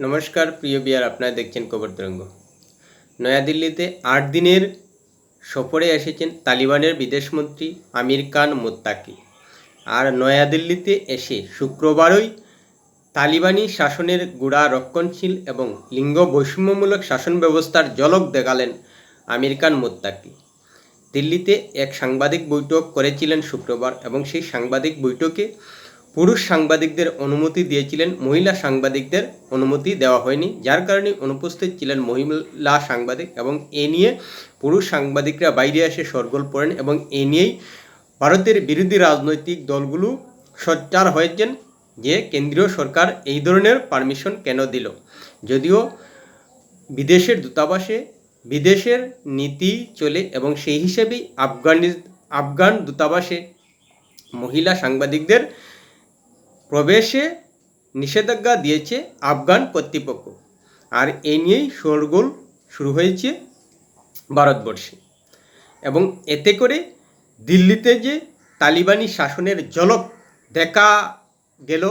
নমস্কার, প্রিয় বিয়ার, আপনারা দেখছেন খবর তরঙ্গ। নয়াদিল্লিতে আট দিনের সফরে এসেছেন তালিবানের বিদেশমন্ত্রী আমির খান মোত্তাকি। আর নয়াদিল্লিতে এসে শুক্রবারই তালিবানি শাসনের গোড়া রক্ষণশীল এবং লিঙ্গ বৈষম্যমূলক শাসন ব্যবস্থার ঝলক দেখালেন আমির খান মোত্তাকি। দিল্লিতে এক সাংবাদিক বৈঠক করেছিলেন শুক্রবার এবং সেই সাংবাদিক বৈঠকে পুরুষ সাংবাদিকদের অনুমতি দিয়েছিলেন, মহিলা সাংবাদিকদের অনুমতি দেওয়া হয়নি। যার কারণে অনুপস্থিত ছিলেন মহিলা সাংবাদিক এবং এ নিয়ে পুরুষ সাংবাদিকরা বাইরে এসে সরগোল পড়েন এবং এ নিয়েই ভারতের বিরোধী রাজনৈতিক দলগুলো সোচ্চার হয়েছেন যে কেন্দ্রীয় সরকার এই ধরনের পারমিশন কেন দিল। যদিও বিদেশের দূতাবাসে বিদেশের নীতি চলে এবং সেই হিসেবেই আফগানি আফগান দূতাবাসে মহিলা সাংবাদিকদের প্রবেশে নিষেধাজ্ঞা দিয়েছে আফগান কর্তৃপক্ষ। আর এই নিয়েই শোরগোল শুরু হয়েছে ভারতবর্ষে। এবং এতে করে দিল্লিতে যে তালিবানি শাসনের ঝলক দেখা গেল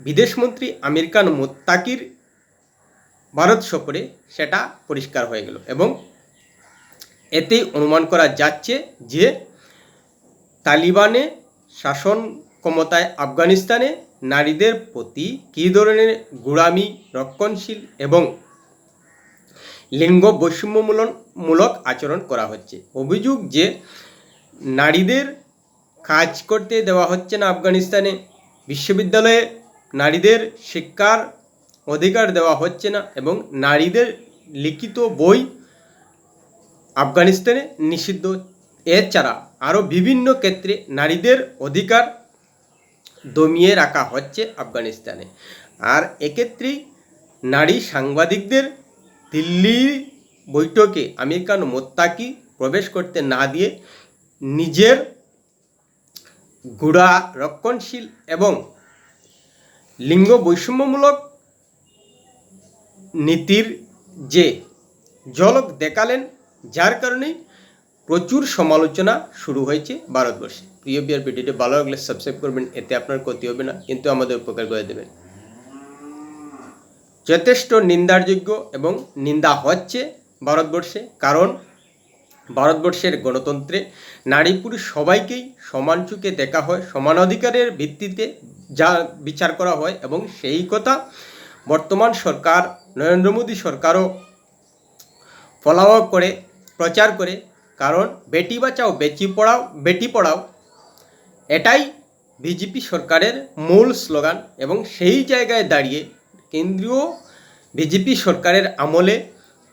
বিদেশমন্ত্রী আমির খান মোত্তাকির ভারত সফরে সেটা পরিষ্কার হয়ে গেল। এবং এতেই অনুমান করা যাচ্ছে যে তালিবানে শাসন ক্ষমতায় আফগানিস্তানে নারীদের প্রতি কী ধরনের গোড়ামি রক্ষণশীল এবং লিঙ্গ বৈষম্যমূলন মূলক আচরণ করা হচ্ছে? অভিযোগ যে নারীদের কাজ করতে দেওয়া হচ্ছে না আফগানিস্তানে, বিশ্ববিদ্যালয়ে নারীদের শিক্ষার অধিকার দেওয়া হচ্ছে না এবং নারীদের লিখিত বই আফগানিস্তানে নিষিদ্ধ। এছাড়া আরও বিভিন্ন ক্ষেত্রে নারীদের অধিকার দমিয়ে রাখা হচ্ছে আফগানিস্তানে। আর এক্ষেত্রেই নারী সাংবাদিকদের দিল্লি বৈঠকে আমির খান মোত্তাকি প্রবেশ করতে না দিয়ে নিজের গুড়া রক্ষণশীল এবং লিঙ্গ বৈষম্যমূলক নীতির যে ঝলক দেখালেন, যার কারণেই প্রচুর সমালোচনা শুরু হয়েছে ভারতবর্ষে। প্রিয় বিয়ার ভিডিওটি ভালো লাগলে সাবস্ক্রাইব করবেন, এতে আপনার ক্ষতি হবে না, কিন্তু আমাদের উপকার করে দেবেন। যথেষ্ট নিন্দারযোগ্য এবং নিন্দা হচ্ছে ভারতবর্ষে, কারণ ভারতবর্ষের গণতন্ত্রে নারী পুরুষ সবাইকেই সমান চোখে দেখা হয়, সমান অধিকারের ভিত্তিতে যা বিচার করা হয় এবং সেই কথা বর্তমান সরকার, নরেন্দ্র মোদী সরকারও ফলাও করে, প্রচার করে, কারণ বেটি বাঁচাও, বেটি পড়াও বেটি পড়াও এটাই বিজেপি সরকারের মূল স্লোগান এবং সেই জায়গায় দাঁড়িয়ে কেন্দ্রীয় বিজেপি সরকারের আমলে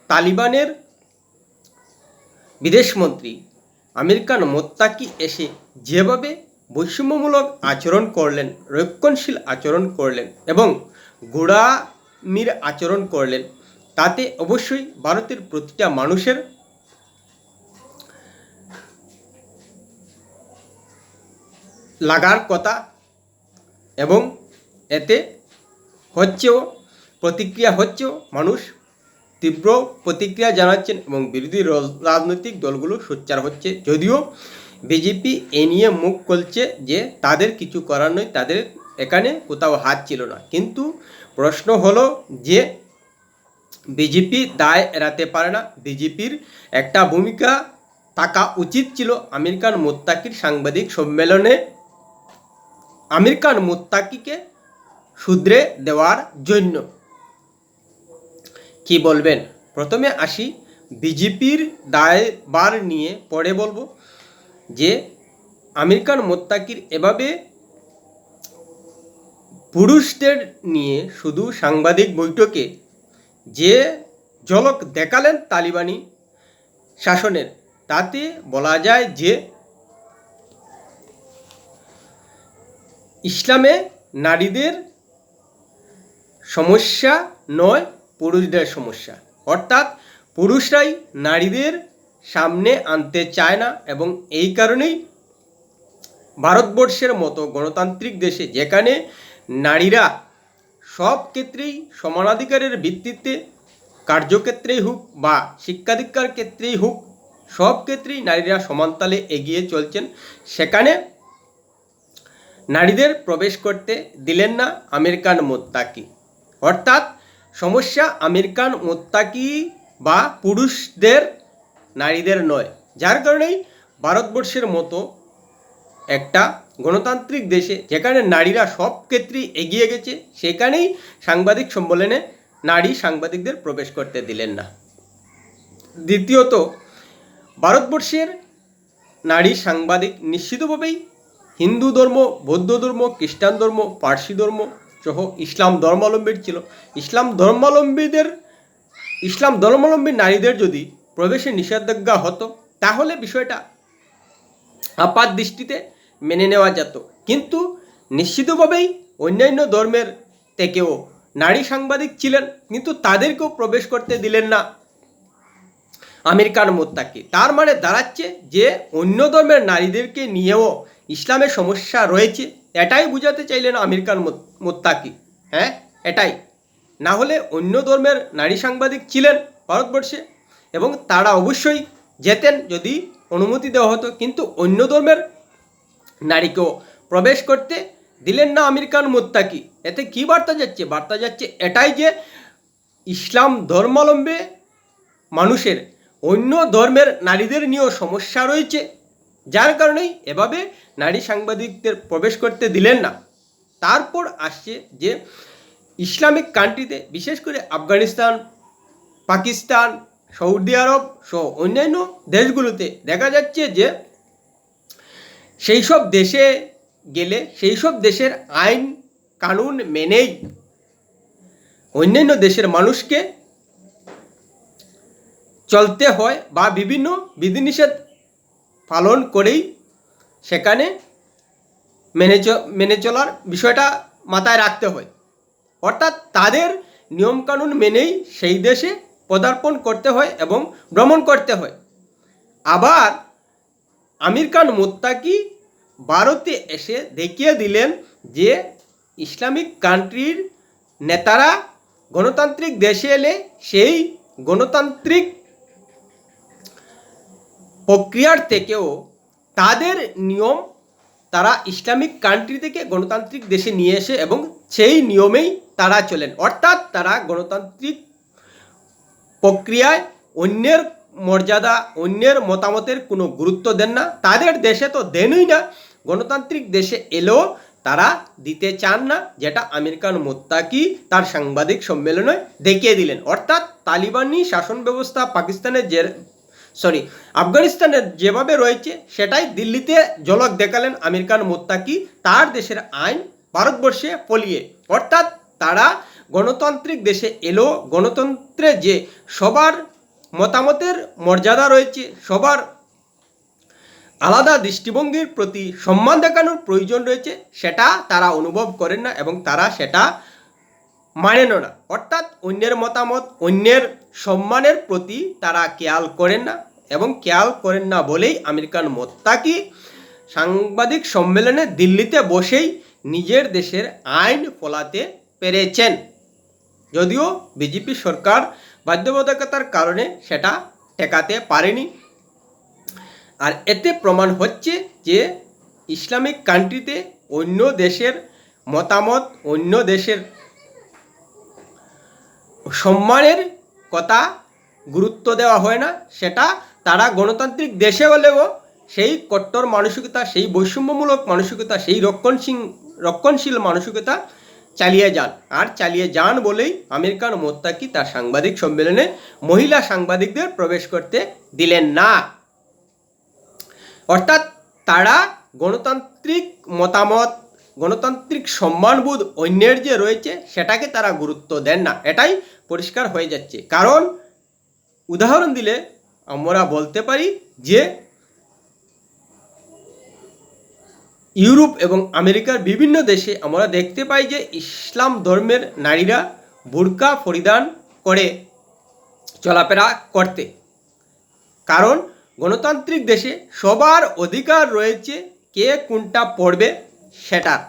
তালিবানের বিদেশমন্ত্রী আমির খান মোত্তাকি এসে যেভাবে বৈষম্যমূলক আচরণ করলেন, রক্ষণশীল আচরণ করলেন এবং গোড়ামির আচরণ করলেন, তাতে অবশ্যই ভারতের প্রতিটা মানুষের লাগার কথা এবং এতে হচ্ছেও প্রতিক্রিয়া হচ্ছেও মানুষ তীব্র প্রতিক্রিয়া জানাচ্ছেন এবং বিরোধী রাজনৈতিক দলগুলো সোচ্চার হচ্ছে। যদিও বিজেপি এ নিয়ে মুখ খুলছে যে তাদের কিছু করার নয়, তাদের এখানে কোথাও হাত ছিল না। কিন্তু প্রশ্ন হলো যে বিজেপি দায় এড়াতে পারে না। বিজেপির একটা ভূমিকা থাকা উচিত ছিল আমির খান মোত্তাকির সাংবাদিক সম্মেলনে। আমির খান মোত্তাকিকে শুধরে দেওয়ার জন্য। কি বলবেন? প্রথমে আসি বিজেপির দায়বার নিয়ে পরে বলব যে আমির খান মোত্তাকির এভাবে পুরুষদের নিয়ে শুধু সাংবাদিক বৈঠকে যে ঝলক দেখালেন তালিবানি শাসনের, তাতে বলা যায় যে ইসলামে নারীদের সমস্যা নয়, পুরুষদের সমস্যা। অর্থাৎ পুরুষরাই নারীদের সামনে আনতে চায় না এবং এই কারণেই ভারতবর্ষের মতো গণতান্ত্রিক দেশে যেখানে নারীরা সব ক্ষেত্রেই সমানাধিকারের ভিত্তিতে কার্যক্ষেত্রেই হোক বা শিক্ষাদীক্ষার ক্ষেত্রেই হোক, সব ক্ষেত্রেই নারীরা সমানতালে এগিয়ে চলছেন। সেখানে নারীদের প্রবেশ করতে দিলেন না আমেরিকান মোত্তাকি। অর্থাৎ সমস্যা আমির খান মোত্তাকি বা পুরুষদের নারীদের নয়। যার কারণেই ভারতবর্ষের মতো একটা গণতান্ত্রিক দেশে যেখানে নারীরা সব ক্ষেত্রেই এগিয়ে গেছে, সেখানেই সাংবাদিক সম্মেলনে নারী সাংবাদিকদের প্রবেশ করতে দিলেন না। দ্বিতীয়ত, ভারতবর্ষের নারী সাংবাদিক নিশ্চিতভাবেই হিন্দু ধর্ম, বৌদ্ধ ধর্ম, খ্রিস্টান ধর্ম, পার্সি ধর্ম, সহ ইসলাম ধর্মাবলম্বীর ছিল। ইসলাম ধর্মাবলম্বীদের, ইসলাম ধর্মাবলম্বী নারীদের যদি প্রবেশে নিষেধাজ্ঞা হতো, তাহলে বিষয়টা আপাত দৃষ্টিতে মেনে নেওয়া যেত। কিন্তু নিশ্চিতভাবেই অন্যান্য ধর্মের থেকেও নারী সাংবাদিক ছিলেন, কিন্তু তাদেরকেও প্রবেশ করতে দিলেন না আমির খান মোত্তাকি। তার মানে দাঁড়াচ্ছে যে অন্য ধর্মের নারীদেরকে নিয়েও ইসলামের সমস্যা রয়েছে, এটাই বুঝাতে চাইলেন আমির খান মোত- মোত্তাকি। হ্যাঁ এটাই। না হলে অন্য ধর্মের নারী সাংবাদিক ছিলেন ভারতবর্ষে এবং তারা অবশ্যই যেতেন যদি অনুমতি দেওয়া হতো, কিন্তু অন্য ধর্মের নারীকেও প্রবেশ করতে দিলেন না আমির খান মোত্তাকি। এতে কি বার্তা যাচ্ছে? বার্তা যাচ্ছে এটাই যে ইসলাম ধর্মাবলম্বে মানুষের অন্য ধর্মের নারীদের নিয়েও সমস্যা রয়েছে। যার কারণেই এভাবে নারী সাংবাদিকদের প্রবেশ করতে দিলেন না। তারপর আসছে যে ইসলামিক কান্ট্রিতে, বিশেষ করে আফগানিস্তান, পাকিস্তান, সৌদি আরব সহ অন্যান্য দেশগুলোতে দেখা যাচ্ছে যে সেই সব দেশে গেলে সেই সব দেশের আইন কানুন মেনেই অন্যান্য দেশের মানুষকে চলতে হয় বা বিভিন্ন বিধিনিষেধ পালন করেই সেখানে মেনে মেনে চলার বিষয়টা মাথায় রাখতে হয়। অর্থাৎ তাদের নিয়মকানুন মেনেই সেই দেশে পদার্পণ করতে হয় এবং ভ্রমণ করতে হয়। আবার আমির খান মোত্তাকি ভারতে এসে দেখিয়ে দিলেন যে ইসলামিক কান্ট্রির নেতারা গণতান্ত্রিক দেশে এলে সেই গণতান্ত্রিক প্রক্রিয়ার থেকেও তাদের নিয়ম তারা ইসলামিক কান্ট্রি থেকে গণতান্ত্রিক দেশে নিয়ে এসে এবং সেই নিয়মেই তারা চলেন। অর্থাৎ তারা গণতান্ত্রিক প্রক্রিয়ায় অন্যের মর্যাদা, অন্যের মতামতের কোনো গুরুত্ব দেন না। তাদের দেশে তো দেনই না। গণতান্ত্রিক দেশে এলেও তারা দিতে চান না, যেটা আমির খান মোত্তাকি তার সাংবাদিক সম্মেলনে দেখিয়ে দিলেন। অর্থাৎ তালিবানি শাসন ব্যবস্থা পাকিস্তানের যে সরি আফগানিস্তানের যেভাবে রয়েছে, সেটাই দিল্লিতে ঝলক দেখালেন আমির খান মোত্তাকি। তার দেশের আইন ভারতবর্ষে ফলিয়ে অর্থাৎ তারা গণতান্ত্রিক দেশে এলো। গণতন্ত্রে যে সবার মতামতের মর্যাদা রয়েছে, সবার আলাদা দৃষ্টিভঙ্গির প্রতি সম্মান দেখানোর প্রয়োজন রয়েছে, সেটা তারা অনুভব করেন না এবং তারা সেটা মানেন না। অর্থাৎ অন্যের মতামত, অন্যের সম্মানের প্রতি তারা খেয়াল করেন না এবং খেয়াল করেন না বলেই আমির খান মোত্তাকি সাংবাদিক সম্মেলনে দিল্লিতে বসেই নিজের দেশের আইন ফলাতে পেরেছেন। যদিও বিজেপি সরকার বাধ্যবাধকতার কারণে সেটা ঠেকাতে পারেনি। আর এতে প্রমাণ হচ্ছে যে ইসলামিক কান্ট্রিতে অন্য দেশের মতামত, অন্য দেশের সম্মানের কথা গুরুত্ব দেওয়া হয় না, সেটা তারা গণতান্ত্রিক দেশে হলেও সেই কট্টর মানসিকতা, সেই বৈষম্যমূলক মানসিকতা, সেই রক্ষণশীল রক্ষণশীল মানসিকতা চালিয়ে যান। আর চালিয়ে যান বলেই আমির খান মোত্তাকি তার সাংবাদিক সম্মেলনে মহিলা সাংবাদিকদের প্রবেশ করতে দিলেন না। অর্থাৎ তারা গণতান্ত্রিক মতামত গণতান্ত্রিক সম্মানবোধ অন্যের যে রয়েছে, সেটাকে তারা গুরুত্ব দেন না। এটাই পরিষ্কার হয়ে যাচ্ছে। কারণ, উদাহরণ দিলে আমরা বলতে পারি যে, ইউরোপ এবং আমেরিকার বিভিন্ন দেশে আমরা দেখতে পাই যে, ইসলাম ধর্মের নারীরা বুরকা পরিধান করে চলাফেরা করতে। কারণ, গণতান্ত্রিক দেশে সবার অধিকার রয়েছে কে কোনটা পড়বে সেটার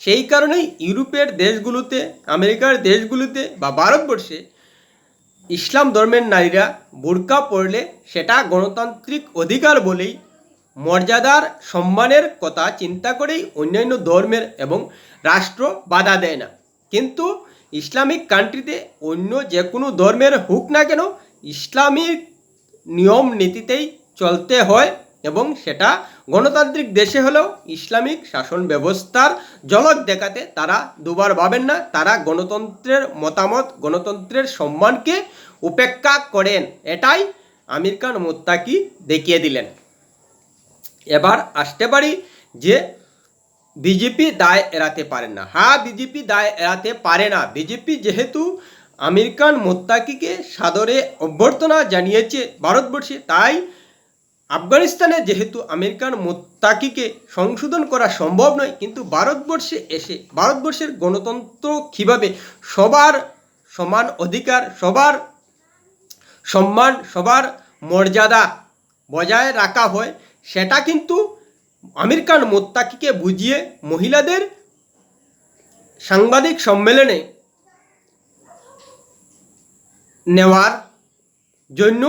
সেই কারণেই ইউরোপের দেশগুলোতে, আমেরিকার দেশগুলোতে বা ভারতবর্ষে ইসলাম ধর্মের নারীরা বোরকা পরলে সেটা গণতান্ত্রিক অধিকার বলেই মর্যাদার সম্মানের কথা চিন্তা করেই অন্যান্য ধর্মের এবং রাষ্ট্র বাধা দেয় না। কিন্তু ইসলামিক কান্ট্রিতে অন্য যে কোনো ধর্মের হোক না কেন ইসলামিক নিয়ম নীতিতেই চলতে হয় এবং সেটা গণতান্ত্রিক দেশে হলেও ইসলামিক শাসন ব্যবস্থার ঝলক দেখাতে তারা দুবার ভাবেন না, তারা গণতন্ত্রের মতামত, গণতন্ত্রের সম্মানকে উপেক্ষা করেন। এটাই আমির খান মোত্তাকি দেখিয়ে দিলেন। এবার আসতে পারি যে বিজেপি দায় এড়াতে পারে না। হ্যাঁ বিজেপি দায় এড়াতে পারে না। বিজেপি যেহেতু আমির খান মোত্তাকিকে সাদরে অভ্যর্থনা জানিয়েছে ভারতবর্ষে, তাই আফগানিস্তানে যেহেতু আমির খান মোত্তাকিকে সংশোধন করা সম্ভব নয়, কিন্তু ভারতবর্ষে এসে, ভারতবর্ষের গণতন্ত্র কীভাবে সবার সমান অধিকার, সবার সম্মান, সবার মর্যাদা বজায় রাখা হয়, সেটা কিন্তু আমেরিকান মোত্তাকিকে বুঝিয়ে মহিলাদের সাংবাদিক সম্মেলনে নেওয়ার জন্য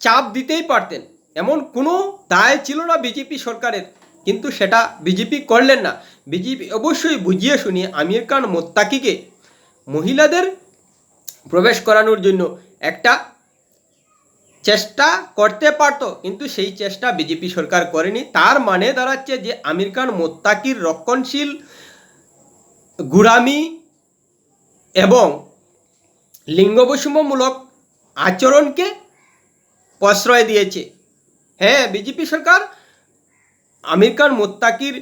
চাপ দিতেই পারতেন। এমন কোনো দায় ছিল না বিজেপি সরকারের, কিন্তু সেটা বিজেপি করলেন না। বিজেপি অবশ্যই বুঝিয়ে শুনিয়ে আমির খান মোত্তাকিকে মহিলাদের প্রবেশ করানোর জন্য একটা চেষ্টা করতে পারতো, কিন্তু সেই চেষ্টা বিজেপি সরকার করেনি। তার মানে দাঁড়াচ্ছে যে আমির খান মোত্তাকির রক্ষণশীল গুড়ামি এবং লিঙ্গবৈষম্যমূলক আচরণকে প্রশ্রয় দিয়েছে। হ্যাঁ বিজেপি সরকার আমির খান মোত্তাকির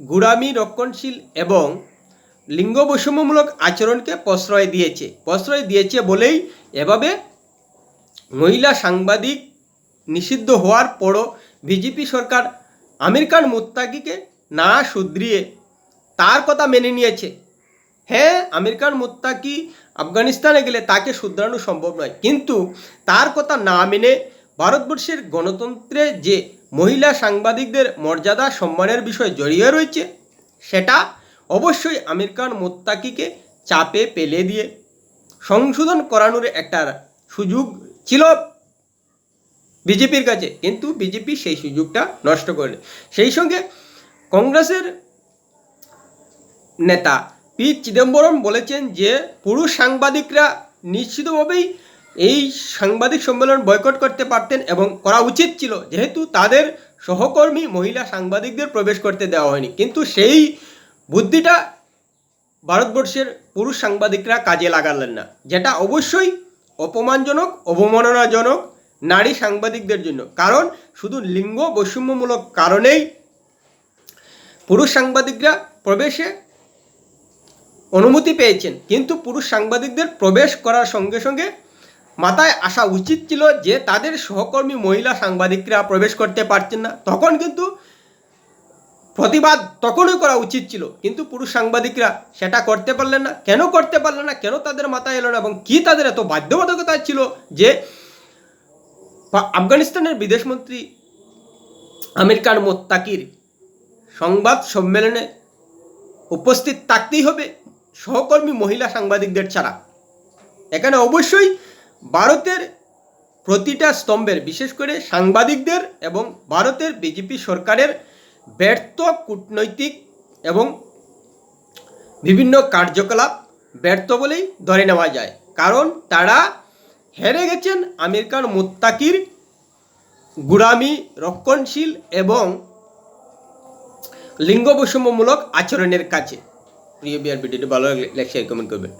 গুড়ামি রক্ষণশীল এবং লিঙ্গ বৈষম্যমূলক আচরণকে প্রশ্রয় দিয়েছে। প্রশ্রয় দিয়েছে বলেই এভাবে মহিলা সাংবাদিক নিষিদ্ধ হওয়ার পরও বিজেপি সরকার আমির খান মুত্তাকিকে না শুধরিয়ে তার কথা মেনে নিয়েছে। হ্যাঁ আমির খান মুত্তাকি আফগানিস্তানে গেলে তাকে শুধরানো সম্ভব নয়, কিন্তু তার কথা না মেনে ভারতবর্ষের গণতন্ত্রে যে মহিলা সাংবাদিকদের মর্যাদা সম্মানের বিষয় জড়িয়ে রয়েছে, সেটা অবশ্যই আমির খান মুত্তাকিকে চাপে পেলে দিয়ে সংশোধন করানোর একটা সুযোগ ছিল বিজেপির কাছে। কিন্তু বিজেপি সেই সুযোগটা নষ্ট করে। সেই সঙ্গে কংগ্রেসের নেতা পি চিদম্বরম বলেছেন যে পুরুষ সাংবাদিকরা নিশ্চিতভাবেই এই সাংবাদিক সম্মেলন বয়কট করতে পারতেন এবং করা উচিত ছিল। যেহেতু তাদের সহকর্মী মহিলা সাংবাদিকদের প্রবেশ করতে দেওয়া হয়নি। কিন্তু সেই বুদ্ধিটা ভারতবর্ষের পুরুষ সাংবাদিকরা কাজে লাগালেন না। যেটা অবশ্যই অপমানজনক, অবমাননাজনক নারী সাংবাদিকদের জন্য। কারণ শুধু লিঙ্গ বৈষম্যমূলক কারণেই পুরুষ সাংবাদিকরা প্রবেশে অনুমতি পেয়েছেন। কিন্তু পুরুষ সাংবাদিকদের প্রবেশ করার সঙ্গে সঙ্গে মাথায় আসা উচিত ছিল যে তাদের সহকর্মী মহিলা সাংবাদিকরা প্রবেশ করতে পারছেন না। তখন কিন্তু প্রতিবাদ তখনই করা উচিত ছিল। কিন্তু পুরুষ সাংবাদিকরা সেটা করতে পারলেন না। কেন করতে পারলেন না? কেন তাদের মাথায় এলো না? এবং কি তাদের এত বাধ্যবাধকতা ছিল যে আফগানিস্তানের বিদেশমন্ত্রী আমির খান মোত্তাকির সংবাদ সম্মেলনে উপস্থিত থাকতেই হবে সহকর্মী মহিলা সাংবাদিকদের ছাড়া। এখানে অবশ্যই ভারতের প্রতিটা স্তম্ভের, বিশেষ করে সাংবাদিকদের এবং ভারতের বিজেপি সরকারের ব্যর্থ কূটনৈতিক এবং বিভিন্ন কার্যকলাপ ব্যর্থ বলেই ধরে নেওয়া যায়। কারণ তারা হেরে গেছেন আমির খান মুত্তাকির গুড়ামি রক্ষণশীল এবং লিঙ্গ বৈষম্যমূলক আচরণের কাছে। প্রিয় বিয়ার ভিডিওটি ভালো লাগলে শেয়ার কমেন্ট করবেন।